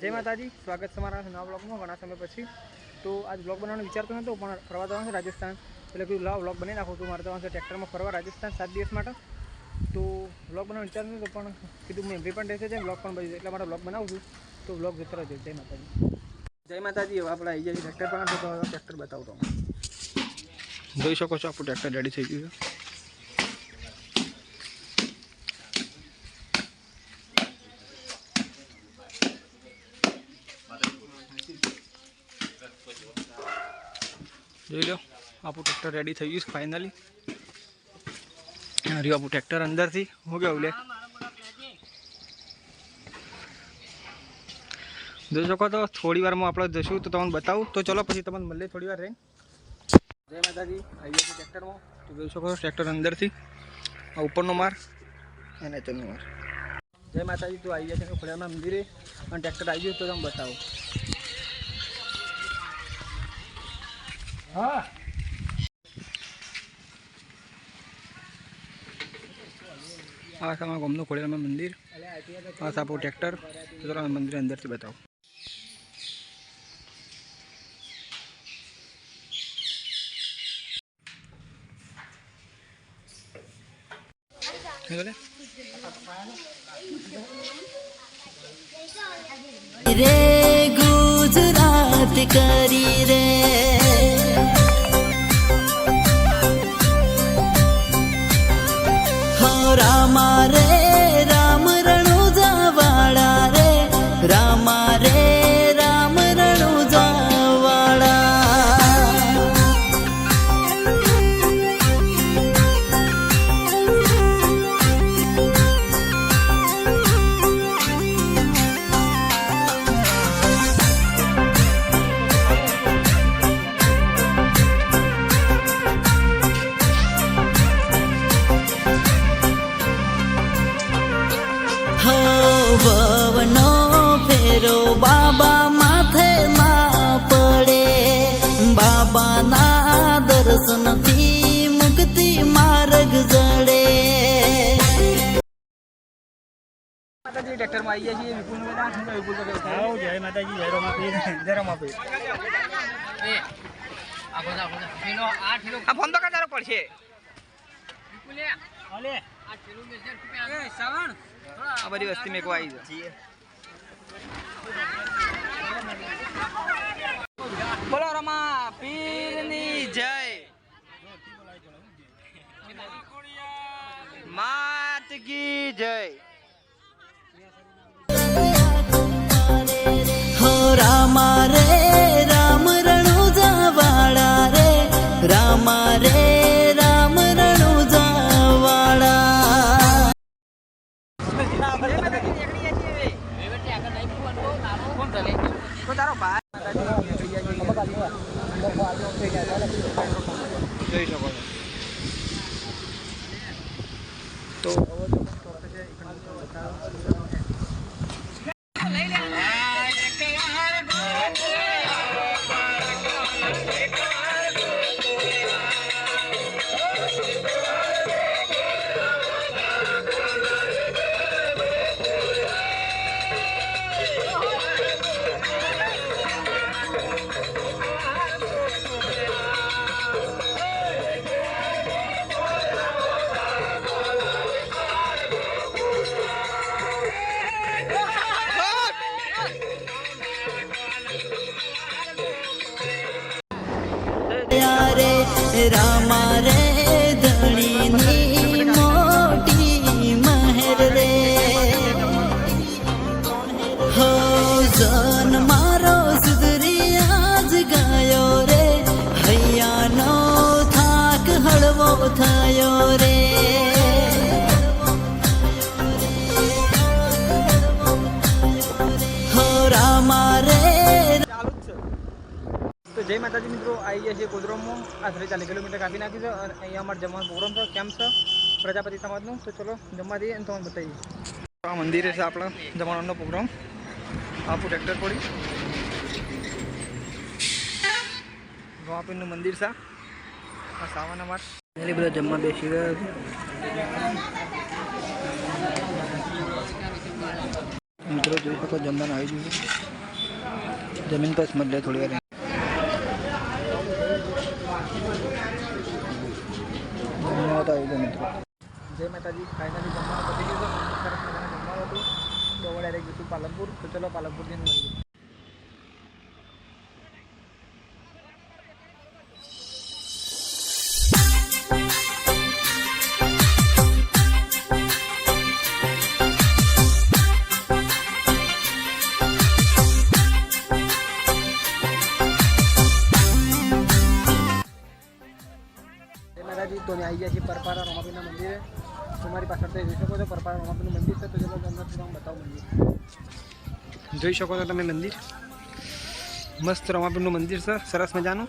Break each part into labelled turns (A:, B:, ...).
A: જય માતાજી, સ્વાગત છે મારા નવા બ્લોગમાં ઘણા સમય પછી. તો આજ બ્લોગ બનાવવાનો વિચારતો નહોતો પણ ફરવા જવાનું છે રાજસ્થાન. એટલે કીધું, લાવ બ્લોગ બનાવી નાખું, તું મારે જવાનું છે ટ્રેક્ટરમાં ફરવા રાજસ્થાન સાત દિવસ માટે. તો બ્લોગ બનાવવાનો વિચારતો નહોતો પણ કીધું મેમરી પણ રહેશે છે બ્લોગ પણ બની એટલે મારે બ્લોગ બનાવું છું. તો બ્લોગ જતો રહેજો, જય માતાજી. જય માતાજી, હવે આપણે આવી જાય ટ્રેક્ટર પણ ટ્રેક્ટર બતાવું તો. જોઈ શકો છો, આપણું ટ્રેક્ટર રેડી થઈ ગયું છે. જોઈ લો, આપણું ટ્રેક્ટર રેડી થઈ ગયું છે ફાઇનલી રહ્યું આપણું ટ્રેક્ટર અંદરથી. હું કેવું લે? જોઈ શકો તો, થોડી વારમાં આપણે જશું, તો તમને બતાવું. તો ચલો, પછી તમને મળીએ થોડી વાર રહીને. જય માતાજી, આવી ગયા ટ્રેક્ટરમાં તો જોઈ શકો છો ટ્રેક્ટર અંદરથી. આ ઉપરનો માર, અને તેનો માર. જય માતાજી, તો આવી ગયા છે ખોડિયામાં મંદિરે, અને ટ્રેક્ટર આવી ગયું તો તમે બતાવો. હા. આ છે અમારા ગામનું ખોડિયારમાં મંદિર. આ સાપો ટ્રેક્ટર. તો આ મંદિર અંદરથી બતાવો.
B: રે ગુજરાત કરી રે. બાબા માથે ના પડે. બાબાના દર્શનથી મુક્તિ માર્ગ જડે.
A: માતાજી ટ્રેક્ટરમાં આવી ગયા છીએ વિપુલ મેળા શું કહે વિપુલ જય માતાજી જય રમાપી જય રમાપી આ ફોન તો કાઢારો પડશે. આ બધી વસ્તી મેં આવી જાય બોલો રમા પીરની જય. માત જય. છો
B: રામા રે ધણીની મોટી મહેર રે. હો જન, મારો સુધરી આજ ગયો રે. હૈયાનો થાક હળવો થયો રે.
A: જય માતાજી મિત્રો આવી ગયા છે કોદરોમાં આશરે ચાલીસ કિલોમીટર કાપી નાખી છે અને અહીંયા અમારે જમવાનો પ્રોગ્રામ છે કેમ છે, પ્રજાપતિ સમાજનું. તો ચલો, જમવા દઈએ અને તમને બતાવીએ. આ મંદિરે છે આપણા જમવાનો પ્રોગ્રામ આપણું ટ્રેક્ટર પડી ગોવાપીરનું મંદિર છે. આ સાવાના માર બધા જમવા બેસી ગયા
C: મિત્રો, જોઈ શકો જમવાનું આવી ગયું જમીન પર મજા થોડી વાર. જમવા તો આવી ગયો મિત્રો
A: જય માતાજી ફાઇનલી જમવાનું પતી ગયું છે સરસ મજાનું જમવાનું હતું તો હવે ડાયરેક્ટ જઈશું પાલનપુર તો ચલો પાલનપુરથી મળીએ જય તો અમે આવી ગયા છીએ પરપારા રમાપીના મંદિરે. તમારી પાછળ તો જોઈ શકો છો, પરપારા રમાપીનું મંદિર છે. તો ચલો તમને હું બતાવું મંદિર. જોઈ શકો છો તમે મંદિર. મસ્ત રમાપીરનું મંદિર છે. સરસ મજાનું.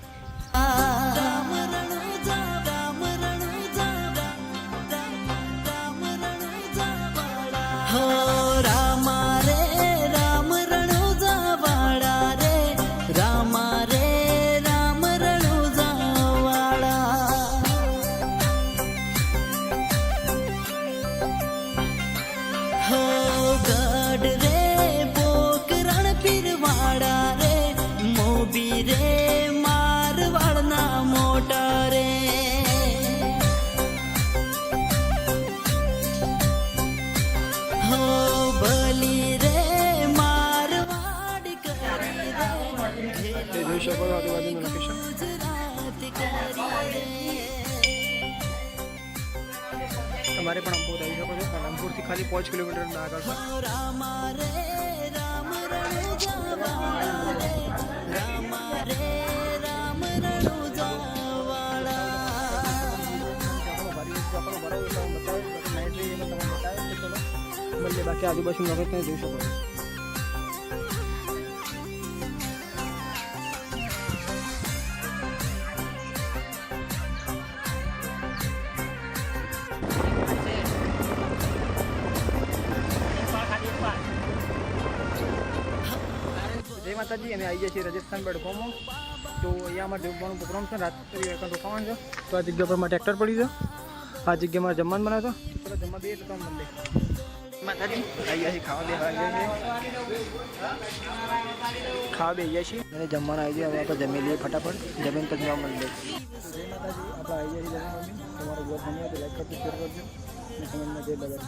B: રે મારવાડના મોટા રે હો બલી રે મારવાડ કરી રે.
A: જોઈ શકો આજુબાજુનું લોકેશન તમારે પણ અંબોદ આવી શકો છો. પાલનપુરથી ખાલી પાંચ કિલોમીટર આગળ આજુબાજુ નગર ત્યાં જોઈ શકો જય માતાજી, અમે આવી ગયા છીએ રાજસ્થાન બડકોમાં તો અહીંયા અમારે જમવાનું પ્રોગ્રામ છે, રાત્રે એકણ રોકાવાનું છે. તો આ જગ્યા પર મારે ટ્રેક્ટર પડી છે. આ જગ્યા મારે જમવાનું બનાવ્યો હતો જમવા બે તો મળે માતાજી. આવી ગયા છીએ ખાવા બે ગયા છીએ ખાવા બે ગયા છીએ.
C: અને જમવાનું આવી જાય હવે આપણે જમી લઈએ ફટાફટ. જમીન પર જવા મળી
A: જય. માતાજી આપણે આવી છીએ તમારો બ્લોગ ગમ્યો તો લાઈક કરજો શેર કરજો. અને કમેન્ટમાં જય લગાડજો